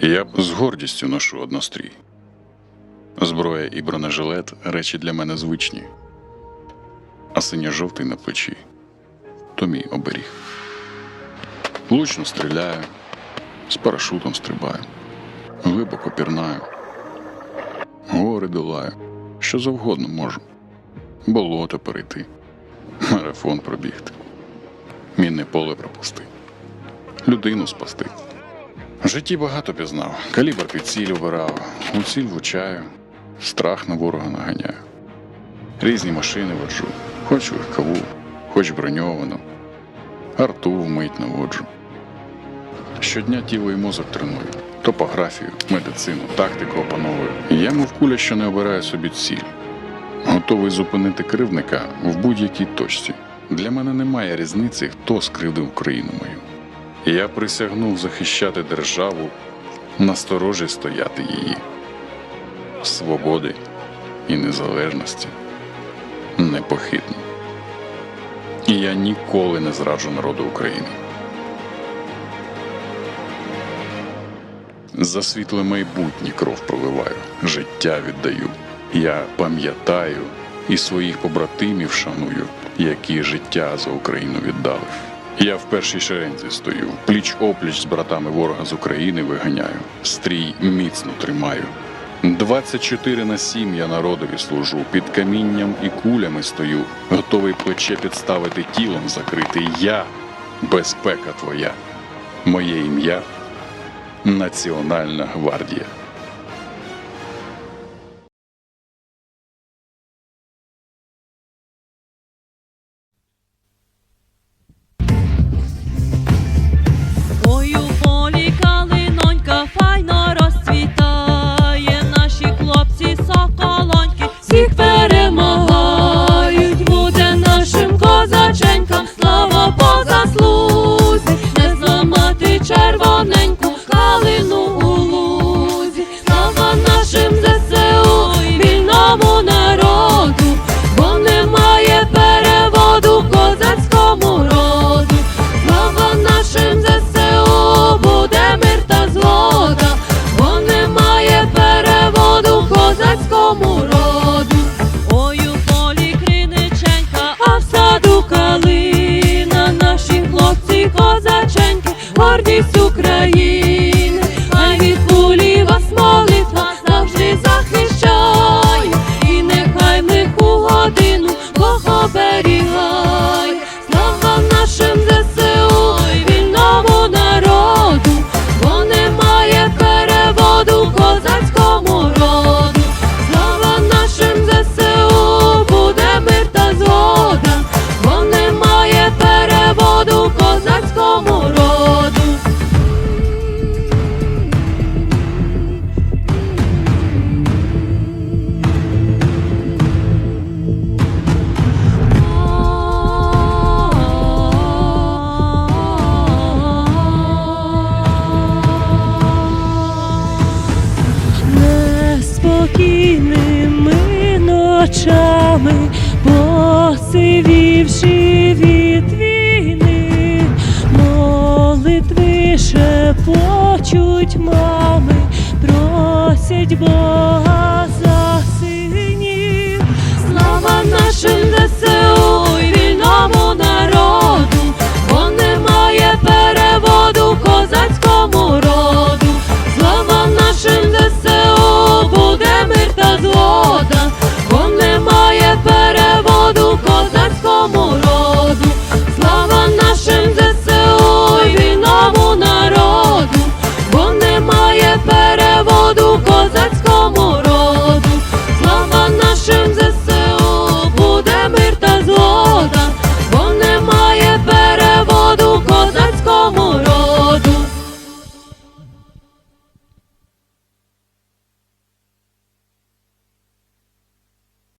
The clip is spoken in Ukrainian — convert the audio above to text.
Я з гордістю ношу однострій. Зброя і бронежилет речі для мене звичні, а синьо-жовтий на плечі то мій оберіг. Лучно стріляю, з парашутом стрибаю, глибоко пірнаю, гори долаю, що завгодно можу, болото перейти, марафон пробігти, мінне поле пропусти, людину спасти. В житті багато пізнав, калібр під ціль обирав, у ціль влучаю, страх на ворога наганяю. Різні машини воджу, хоч легкову, хоч броньовану, арту вмить наводжу. Щодня тіло і мозок треную, топографію, медицину, тактику опановую. Я, мов куля, що не обираю собі ціль. Готовий зупинити кривника в будь-якій точці. Для мене немає різниці, хто скривдив Україну мою. Я присягнув захищати державу, насторожі стояти її, свободи і незалежності непохитно. І я ніколи не зраджу народу України. За світле майбутнє кров проливаю, життя віддаю. Я пам'ятаю і своїх побратимів шаную, які життя за Україну віддали. Я в першій шерензі стою, пліч опліч з братами ворога з України виганяю, стрій міцно тримаю. 24 на 7 я народові служу, під камінням і кулями стою, готовий плече підставити тілом закрити. Я безпека твоя, моє ім'я Національна гвардія. Козацькому роду. Ой, у полі криниченька, а в саду калина, наші хлопці козаченьки, гордість України, очами, посивівши від війни, молитви шепочуть мами, просять Бога.